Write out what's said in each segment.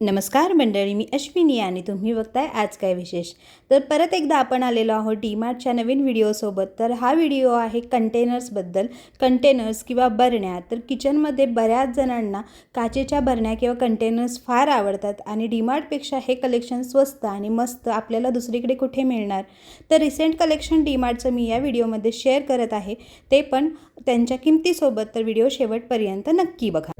नमस्कार मंडळी मी अश्विनी आणि तुम्ही बघताय आज काय विशेष? तर परत एकदा आपण आलेलो आहोत डीमार्टच्या नवीन व्हिडिओसोबत. तर हा व्हिडिओ आहे कंटेनर्सबद्दल. कंटेनर्स किंवा बरण्या तर किचनमध्ये बऱ्याच जणांना काचेच्या बरण्या किंवा कंटेनर्स फार आवडतात आणि डी मार्टपेक्षा हे कलेक्शन स्वस्त आणि मस्त आपल्याला दुसरीकडे कुठे मिळणार? तर रिसेंट कलेक्शन डी मार्टचं मी या व्हिडिओमध्ये शेअर करत आहे. ते पण त्यांच्या किमतीसोबत. तर व्हिडिओ शेवटपर्यंत नक्की बघा.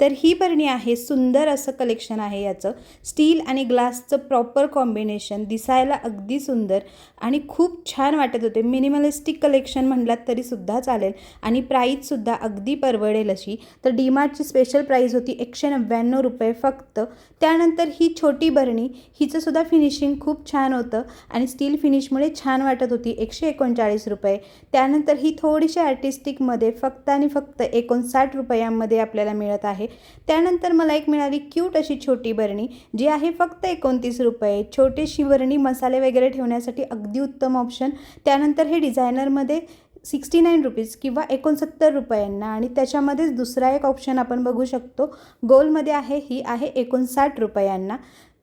तर ही बरणी आहे सुंदर असं कलेक्शन आहे याचं. स्टील आणि ग्लासचं प्रॉपर कॉम्बिनेशन दिसायला अगदी सुंदर आणि खूप छान वाटत होते. मिनिमलिस्टिक कलेक्शन म्हटलात तरीसुद्धा चालेल आणि प्राईजसुद्धा अगदी परवडेल अशी. तर डीमार्टची स्पेशल प्राईज होती एकशे नव्याण्णव रुपये फक्त. त्यानंतर ही छोटी बरणी हिचंसुद्धा फिनिशिंग खूप छान होतं आणि स्टील फिनिशमुळे छान वाटत होती एकशे एकोणचाळीस रुपये. त्यानंतर ही थोडीशी आर्टिस्टिकमध्ये फक्त आणि फक्त एकोणसाठ रुपयांमध्ये आपल्याला मिळत आहे. त्यानंतर मला एक मिळाली क्यूट अशी छोटी बरणी जी आहे फक्त एकोणतीस रुपये. छोटीशी बरणी मसाले वगैरे ठेवण्यासाठी अगदी उत्तम ऑप्शन त्यानंतर हे डिझायनरमध्ये सिक्स्टी नाईन रुपीज किंवा एकोणसत्तर रुपयांना आणि त्याच्यामध्येच दुसरा एक ऑप्शन आपण बघू शकतो. गोलमध्ये आहे ही आहे एकोणसाठ रुपयांना.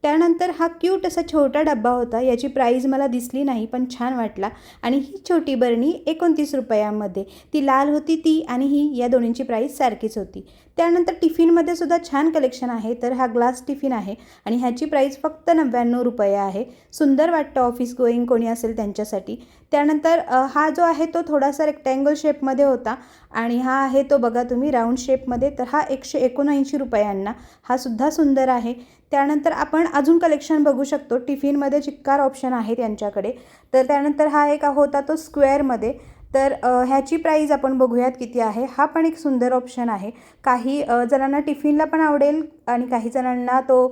त्यानंतर हा क्यूट असा छोटा डब्बा होता. याची प्राईज मला दिसली नाही पण छान वाटला. आणि ही छोटी बरणी एकोणतीस रुपयामध्ये. ती लाल होती ती आणि ही या दोन्हींची प्राईस सारखीच होती. त्यानंतर टिफिनमध्ये सुद्धा छान कलेक्शन आहे. तर हा ग्लास टिफिन आहे आणि ह्याची प्राईस फक्त नव्याण्णव रुपये आहे. सुंदर वाटतं ऑफिस गोईंग कोणी असेल त्यांच्यासाठी. त्यानंतर हा जो आहे तो थोडासा रेक्टँगल शेपमध्ये होता. आणि हा आहे तो बघा तुम्ही राऊंड शेपमध्ये तर हा एकशे एकोणऐंशी रुपयांना. हा सुद्धा सुंदर आहे. त्यानंतर आपण अजून कलेक्शन बघू शकतो. टिफिनमध्ये चिक्कार ऑप्शन आहे त्यांच्याकडे तर त्यानंतर हा एक होता तो स्क्वेअरमध्ये. तर ह्याची प्राईज आपण बघूयात किती आहे. हा पण एक सुंदर ऑप्शन आहे. काही जणांना टिफिनला पण आवडेल आणि काही जणांना तो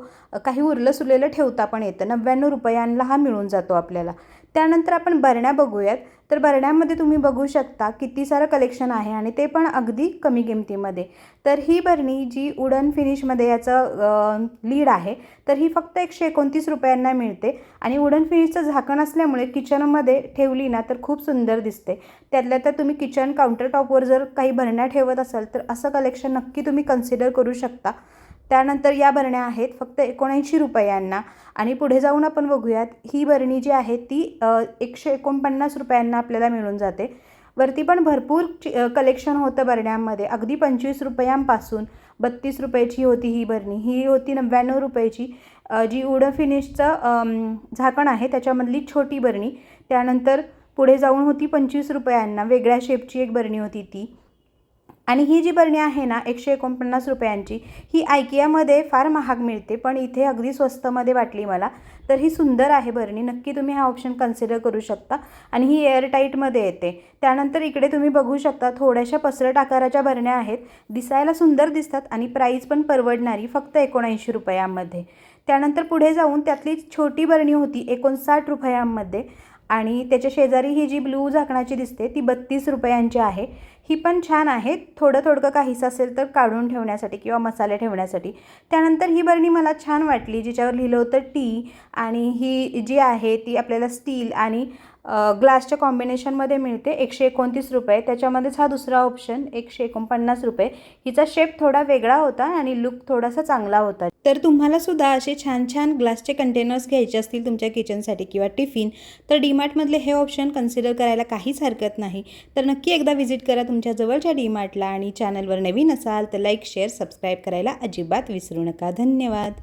काही उरलं सुरलेलं ठेवता पण येतं. नव्याण्णव रुपयांना हा मिळून जातो आपल्याला. त्यानंतर आपण बरण्या बघूयात. तर बरण्यामध्ये तुम्ही बघू शकता किती सारं कलेक्शन आहे आणि ते पण अगदी कमी किमतीमध्ये. तर ही बरणी जी उडन फिनिशमध्ये याचं लीड आहे तर ही फक्त एकशे एकोणतीस रुपयांना मिळते. आणि उडन फिनिशचं झाकण असल्यामुळे किचनमध्ये ठेवली ना तर खूप सुंदर दिसते. त्यातल्या तर तुम्ही किचन काउंटर टॉपवर जर काही भरण्या ठेवत असाल तर असं कलेक्शन नक्की तुम्ही कन्सिडर करू शकता. त्यानंतर या भरण्या आहेत फक्त एकोणऐंशी रुपयांना. आणि पुढे जाऊन आपण बघूयात ही बरणी जी आहे ती एकशे एकोणपन्नास रुपयांना आपल्याला मिळून जाते. वरती पण भरपूर कलेक्शन होतं बरण्यांमध्ये अगदी पंचवीस रुपयांपासून बत्तीस रुपयाची होती ही बरणी ही होती नव्याण्णव रुपयाची जी उडं फिनिशचं झाकण आहे त्याच्यामधली छोटी बरणी त्यानंतर पुढे जाऊन होती पंचवीस रुपयांना. वेगळ्या शेपची एक बरणी होती ती. आणि ही जी बरणी आहे ना एकशे एकोणपन्नास रुपयांची ही आयकियामध्ये फार महाग मिळते पण इथे अगदी स्वस्तमध्ये वाटली मला. तर ही सुंदर आहे बरणी नक्की तुम्ही हा ऑप्शन कन्सिडर करू शकता. आणि ही एअरटाईटमध्ये येते. त्यानंतर इकडे तुम्ही बघू शकता थोड्याशा पसरट आकाराच्या बरण्या आहेत. दिसायला सुंदर दिसतात आणि प्राईस पण परवडणारी फक्त एकोणऐंशी रुपयांमध्ये. त्यानंतर पुढे जाऊन त्यातली छोटी बरणी होती एकोणसाठ रुपयांमध्ये. आणि त्याच्या शेजारी ही जी ब्लू झाकणाची दिसते ती बत्तीस रुपयांची आहे. ही पण छान आहे. थोडं थोडकं काहीसं असेल तर काढून ठेवण्यासाठी किंवा मसाले ठेवण्यासाठी. त्यानंतर ही बरणी मला छान वाटली जिच्यावर लिहिलं होतं टी आणि ही जी आहे ती आपल्याला स्टील आणि ग्लासच्या कॉम्बिनेशनमध्ये मिळते. एकशे एकोणतीस रुपये. त्याच्यामध्येच हा दुसरा ऑप्शन एकशे एकोणपन्नास रुपये. हिचा शेप थोडा वेगळा होता आणि लुक थोडासा चांगला होता. तर तुम्हाला सुद्धा असे छान छान ग्लासचे कंटेनर्स घ्यायचे असतील तुमच्या किचनसाठी किंवा टिफिन तर डीमार्टमधले हे ऑप्शन कन्सिडर करायला काहीच हरकत नाही. तर नक्की एकदा व्हिजिट करा तुमच्या जवळच्या डीमार्टला आणि चॅनलवर नवीन असाल तर लाईक शेअर सबस्क्राईब करायला अजिबात विसरू नका. धन्यवाद.